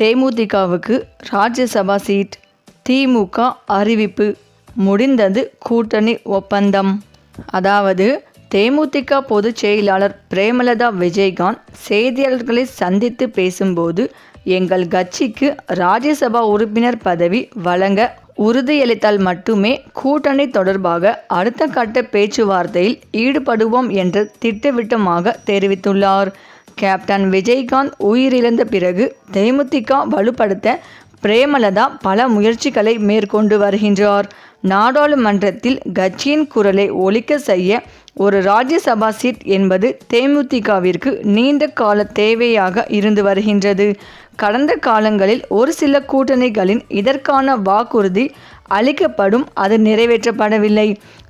தேமுதிகவுக்கு Rajya Sabha seat. திமுக அறிவிப்பு முடிந்தது கூட்டணி ஒப்பந்தம். அதாவது தேமுதிக பொதுச் செயலாளர் பிரேமலதா விஜயகாந்த் செய்தியாளர்களை சந்தித்து பேசும்போது எங்கள் கட்சிக்கு ராஜ்யசபா உறுப்பினர் பதவி வழங்க உறுதியளித்தால் மட்டுமே கூட்டணி தொடர்பாக அடுத்த கட்ட பேச்சுவார்த்தையில் ஈடுபடுவோம் என்று திட்டவட்டமாக தெரிவித்துள்ளார். கேப்டன் விஜயகாந்த் உயிரிழந்த பிறகு தேமுதிக வலுப்படுத்த பிரேமலதா பல முயற்சிகளை மேற்கொண்டு வருகின்றார். நாடாளுமன்றத்தில் கட்சியின் குரலை ஒழிக்க செய்ய ஒரு ராஜ்யசபா சீட் என்பது தேமுதிகவிற்கு நீண்ட கால தேவையாக இருந்து வருகின்றது. கடந்த காலங்களில் ஒரு சில கூட்டணிகளின் இதற்கான வாக்குறுதி அளிக்கப்படும் அது நிறைவேற்றப்படவில்லை.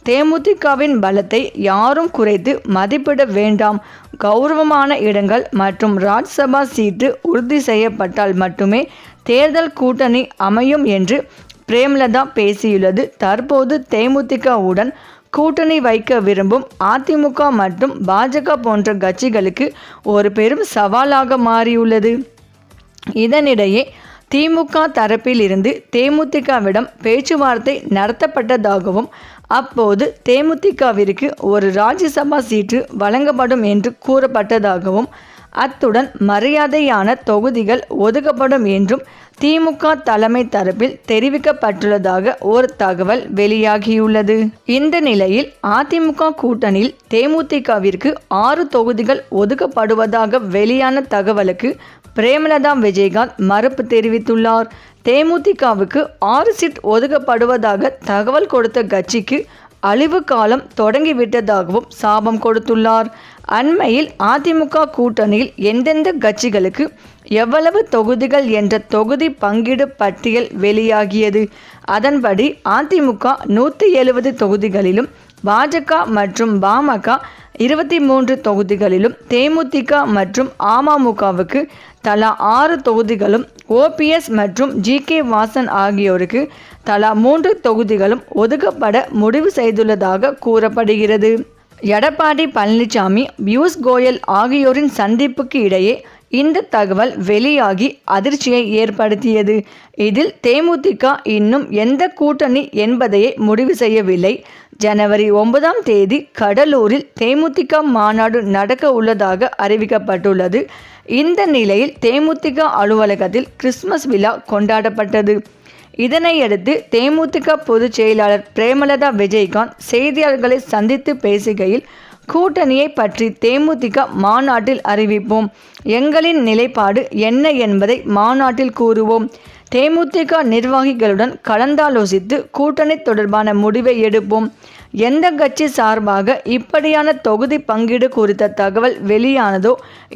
தேமுதிகவின் பலத்தை யாரும் குறைத்து மதிப்பிட வேண்டாம். கௌரவமான இடங்கள் மற்றும் ராஜ்சபா சீட்டு உறுதி செய்யப்பட்டால் மட்டுமே தேர்தல் கூட்டணி அமையும் என்று பிரேம்லதா பேசியுள்ளது. தற்போது தேமுதிகவுடன் கூட்டணி வைக்க விரும்பும் அதிமுக மற்றும் பாஜக போன்ற கட்சிகளுக்கு ஒரு பெரும் சவாலாக மாறியுள்ளது. இதனிடையே திமுக தரப்பில் இருந்து தேமுதிகவிடம் பேச்சுவார்த்தை நடத்தப்பட்டதாகவும் அப்போது தேமுதிகவிற்கு ஒரு ராஜ்யசபா சீட்டு வழங்கப்படும் என்று கூறப்பட்டதாகவும் அத்துடன் மரியாதையான தொகுதிகள் ஒதுக்கப்படும் என்றும் திமுக தலைமை தரப்பில் தெரிவிக்கப்பட்டுள்ளதாக ஒரு தகவல் வெளியாகியுள்ளது. இந்த நிலையில் அதிமுக கூட்டணியில் தேமுதிகவிற்கு ஆறு தொகுதிகள் ஒதுக்கப்படுவதாக வெளியான தகவலுக்கு பிரேமலதா விஜயகாந்த் மறுப்பு தெரிவித்துள்ளார். தேமுதிகவுக்கு ஆறு சீட் ஒதுக்கப்படுவதாக தகவல் கொடுத்த கட்சிக்கு அழிவு காலம் தொடங்கிவிட்டதாகவும் சாபம் கொடுத்துள்ளார். அண்மையில் அதிமுக கூட்டணியில் எந்தெந்த கட்சிகளுக்கு எவ்வளவு தொகுதிகள் என்ற தொகுதி பங்கீடு பட்டியல் வெளியாகியது? அதன்படி அதிமுக நூற்றி எழுபது தொகுதிகளிலும் பாஜக மற்றும் பாமக இருபத்தி மூன்று தொகுதிகளிலும் தேமுதிக மற்றும் அமமுகவுக்கு தலா ஆறு தொகுதிகளும் ஓபிஎஸ் மற்றும் ஜி கே வாசன் ஆகியோருக்கு தலா மூன்று தொகுதிகளும் ஒதுக்கப்பட முடிவு செய்துள்ளதாக கூறப்படுகிறது. எடப்பாடி பழனிசாமி பியூஷ் கோயல் ஆகியோரின் சந்திப்புக்கு இடையே இந்த தகவல் வெளியாகி அதிர்ச்சியை ஏற்படுத்தியது. இதில் தேமுதிக இன்னும் எந்த கூட்டணி என்பதையே முடிவு செய்யவில்லை. ஜனவரி ஒன்பதாம் தேதி கடலூரில் தேமுதிக மாநாடு நடக்க உள்ளதாக அறிவிக்கப்பட்டுள்ளது. இந்த நிலையில் தேமுதிக அலுவலகத்தில் கிறிஸ்துமஸ் விழா கொண்டாடப்பட்டது. இதனையடுத்து தேமுதிக பொதுச் செயலாளர் பிரேமலதா விஜயகாந்த் செய்தியாளர்களை சந்தித்து பேசுகையில் கூட்டணியை பற்றி தேமுதிக மாநாட்டில் அறிவிப்போம். எங்களின் நிலைப்பாடு என்ன என்பதை மாநாட்டில் கூறுவோம். தேமுதிக நிர்வாகிகளுடன் கலந்தாலோசித்து கூட்டணி தொடர்பான முடிவை எடுப்போம். எந்த கட்சி சார்பாக இப்படியான தொகுதி பங்கீடு குறித்த தகவல் வெளியானதோ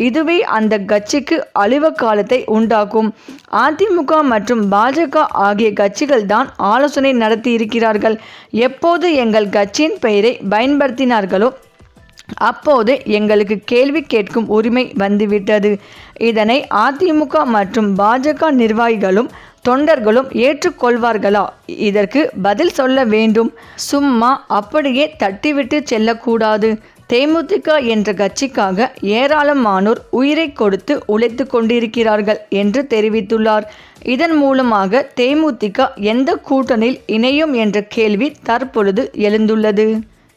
இதுவே அந்த கட்சிக்கு அழிவு காலத்தை உண்டாக்கும். அதிமுக மற்றும் பாஜக ஆகிய கட்சிகள் தான் ஆலோசனை நடத்தியிருக்கிறார்கள். எப்போது எங்கள் கட்சியின் பெயரை பயன்படுத்தினார்களோ அப்போது எங்களுக்கு கேள்வி கேட்கும் உரிமை வந்துவிட்டது. இதனை அதிமுக மற்றும் பாஜக நிர்வாகிகளும் தொண்டர்களும் ஏற்றுக்கொள்வார்களா? இதற்கு பதில் சொல்ல வேண்டும். சும்மா அப்படியே தட்டிவிட்டு செல்லக்கூடாது. தேமுதிக என்ற கட்சிக்காக ஏராளமானோர் உயிரை கொடுத்து உழைத்து கொண்டிருக்கிறார்கள் என்று தெரிவித்துள்ளார். இதன் மூலமாக தேமுதிக எந்த கூட்டணியில் இணையும் என்ற கேள்வி தற்பொழுது எழுந்துள்ளது.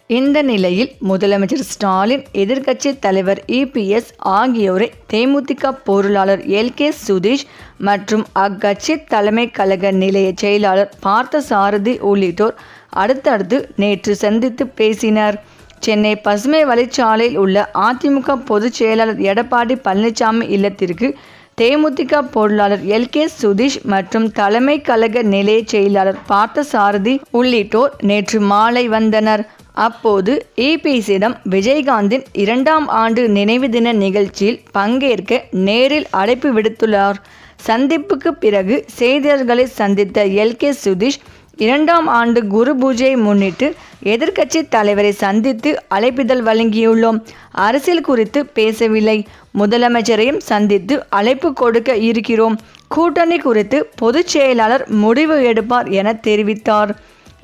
இந்த நிலையில் முதலமைச்சர் ஸ்டாலின் எதிர்க்கட்சி தலைவர் இபிஎஸ் ஆகியோரை தேமுதிக பொருளாளர் எல் கே சுதீஷ் மற்றும் அக்கட்சி தலைமை கழக நிலைய செயலாளர் பார்த்த சாரதி உள்ளிட்டோர் அடுத்தடுத்து நேற்று சந்தித்து பேசினர். சென்னை பசுமை வழிச்சாலையில் உள்ள அதிமுக பொதுச் செயலாளர் எடப்பாடி பழனிசாமி இல்லத்திற்கு தேமுதிக பொருளாளர் எல். கே. சுதீஷ் மற்றும் தலைமை கழக நிலைய செயலாளர் பார்த்தசாரதி உள்ளிட்டோர் நேற்று மாலை வந்தனர். அப்போது ஏபிசியிடம் விஜயகாந்தின் இரண்டாம் ஆண்டு நினைவு தின நிகழ்ச்சியில் பங்கேற்க நேரில் அழைப்பு விடுத்துள்ளார். சந்திப்புக்கு பிறகு செய்தியாளர்களை சந்தித்த எல். கே. சுதீஷ் இரண்டாம் ஆண்டு குரு பூஜையை முன்னிட்டு எதிர்க்கட்சி தலைவரை சந்தித்து அழைப்பிதழ் வழங்கியுள்ளோம். அரசியல் குறித்து பேசவில்லை. முதலமைச்சரையும் சந்தித்து அழைப்பு கொடுக்க இருக்கிறோம். கூட்டணி குறித்து பொதுச் செயலாளர் முடிவு எடுப்பார் என தெரிவித்தார்.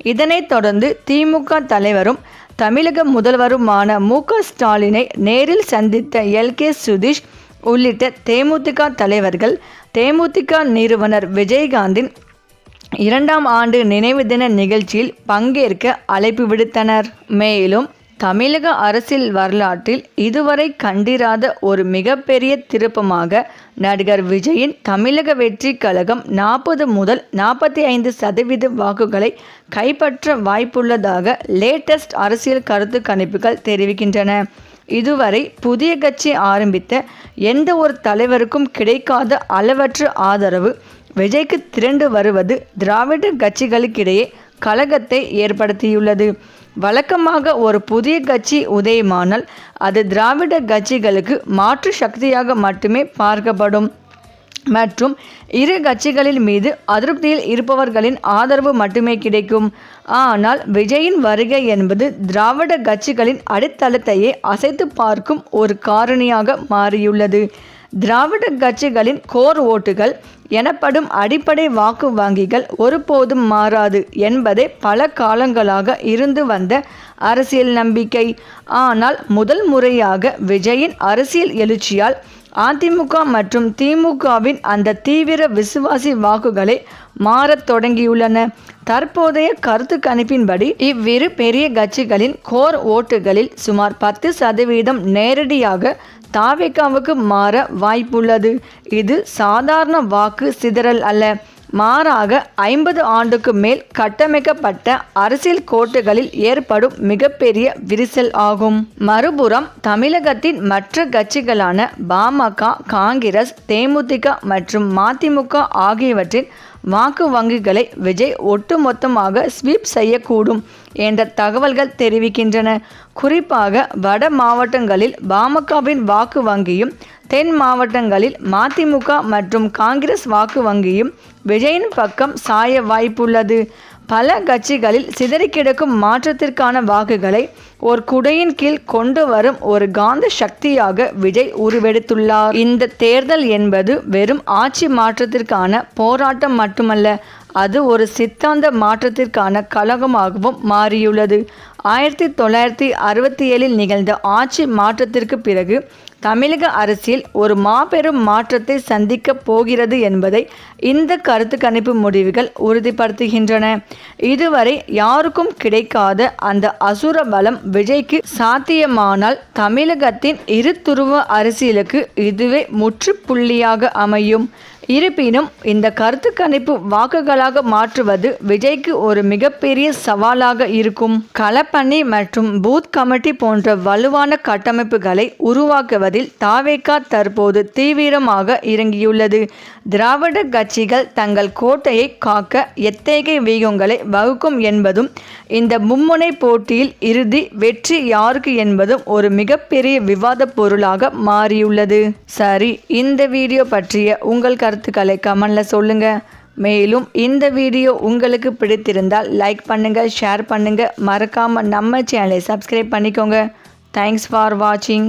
இதனைத் தொடர்ந்து திமுக தலைவரும் தமிழக முதல்வருமான மு க ஸ்டாலினை நேரில் சந்தித்த எல். கே. சுதீஷ் உள்ளிட்ட தேமுதிக தலைவர்கள் தேமுதிக நிறுவனர் விஜயகாந்தின் இரண்டாம் ஆண்டு நினைவு தின நிகழ்ச்சியில் பங்கேற்க அழைப்பு விடுத்தனர். மேலும் தமிழக அரசியல் வரலாற்றில் இதுவரை கண்டிராத ஒரு மிகப்பெரிய திருப்பமாக நடிகர் விஜயின் தமிழக வெற்றி கழகம் நாற்பது முதல் நாற்பத்தி ஐந்து சதவீத வாக்குகளை கைப்பற்ற வாய்ப்புள்ளதாக லேட்டஸ்ட் அரசியல் கருத்து கணிப்புகள் தெரிவிக்கின்றன. இதுவரை புதிய கட்சி ஆரம்பித்த எந்த ஒரு தலைவருக்கும் கிடைக்காத அளவற்ற ஆதரவு விஜய்க்கு திரண்டு வருவது திராவிட கட்சிகளுக்கிடையே கலகத்தை ஏற்படுத்தியுள்ளது. வழக்கமாக ஒரு புதிய கட்சி உதயமானால் அது திராவிட கட்சிகளுக்கு மாற்று சக்தியாக மட்டுமே பார்க்கப்படும். மற்றும் இரு கட்சிகளின் மீது அதிருப்தியில் இருப்பவர்களின் ஆதரவு மட்டுமே கிடைக்கும். ஆனால் விஜயின் வருகை என்பது திராவிட கட்சிகளின் அடித்தளத்தையே அசைத்து பார்க்கும் ஒரு காரணியாக மாறியுள்ளது. திராவிட கட்சிகளின் கோர் ஓட்டுகள் எனப்படும் அடிப்படை வாக்கு வங்கிகள் ஒருபோதும் மாறாது என்பதே பல காலங்களாக இருந்து வந்த அரசியல் நம்பிக்கை. ஆனால் முதல் முறையாக விஜயின் அரசியல் எழுச்சியால் அதிமுக மற்றும் திமுகவின் அந்த தீவிர விசுவாசி வாக்குகளை மாறத் தொடங்கியுள்ளன. தற்போதைய கருத்து கணிப்பின்படி இவ்விரு பெரிய கட்சிகளின் கோர் ஓட்டுகளில் சுமார் பத்து சதவீதம் நேரடியாக தாவேக்காவுக்கு மாற வாய்ப்புள்ளது. இது சாதாரண வாக்கு சிதறல் அல்ல. மாறாக ஐம்பது ஆண்டுக்கு மேல் கட்டமைக்கப்பட்ட அரசியல் கோட்டுகளில் ஏற்படும் மிகப்பெரிய விரிசல் ஆகும். மறுபுறம் தமிழகத்தின் மற்ற கட்சிகளான பாமக காங்கிரஸ் தேமுதிக மற்றும் மதிமுக ஆகியவற்றின் வாக்கு வங்கிகளை விஜய் ஒட்டுமொத்தமாக ஸ்வீப் செய்யக்கூடும் என்ற தகவல்கள் தெரிவிக்கின்றன. குறிப்பாக வட மாவட்டங்களில் பாமகவின் வாக்கு வங்கியும் தென் மாவட்டங்களில் மதிமுக மற்றும் காங்கிரஸ் வாக்கு வங்கியும் விஜயின் பக்கம் சாய வாய்ப்புள்ளது. பல கட்சிகளில் சிதறி கிடக்கும் மாற்றத்திற்கான வாக்குகளை ஒரு குடையின் கீழ் கொண்டு வரும் ஒரு காந்த சக்தியாக விஜய் உருவெடுத்துள்ளார். இந்த தேர்தல் என்பது வெறும் ஆட்சி மாற்றத்திற்கான போராட்டம் மட்டுமல்ல அது ஒரு சித்தாந்த மாற்றத்திற்கான கழகமாகவும் மாறியுள்ளது. ஆயிரத்தி தொள்ளாயிரத்தி அறுபத்தி ஏழில் நிகழ்ந்த ஆட்சி மாற்றத்திற்கு பிறகு தமிழக அரசியல் ஒரு மாபெரும் மாற்றத்தை சந்திக்கப் போகிறது என்பதை இந்த கருத்து கணிப்பு முடிவுகள் உறுதிப்படுத்துகின்றன. இதுவரை யாருக்கும் கிடைக்காத அந்த அசுர பலம் விஜய்க்கு சாத்தியமானால் தமிழகத்தின் இரு துருவ அரசியலுக்கு இதுவே முற்றுப்புள்ளியாக அமையும். இருப்பினும் இந்த கருத்து கணிப்பு வாக்குகளாக மாற்றுவது விஜய்க்கு ஒரு மிகப்பெரிய சவாலாக இருக்கும். களப்பணி மற்றும் பூத் கமிட்டி போன்ற வலுவான கட்டமைப்புகளை உருவாக்குவது என்பதில் தாவேகா தற்போது தீவிரமாக இறங்கியுள்ளது. திராவிட கட்சிகள் தங்கள் கோட்டையை காக்க எத்தகைய வீகங்களை வகுக்கும் என்பதும் இந்த மும்முனை போட்டியில் இறுதி வெற்றி யாருக்கு என்பதும் ஒரு மிகப்பெரிய விவாத பொருளாக மாறியுள்ளது. சரி இந்த வீடியோ பற்றிய உங்கள் கருத்துக்களை கமெண்டில் சொல்லுங்கள் மேலும் இந்த வீடியோ உங்களுக்கு பிடித்திருந்தால் லைக் பண்ணுங்கள் ஷேர் பண்ணுங்கள் மறக்காமல் நம்ம சேனலை சப்ஸ்கிரைப் பண்ணிக்கோங்க. தேங்க்ஸ் ஃபார் வாட்சிங்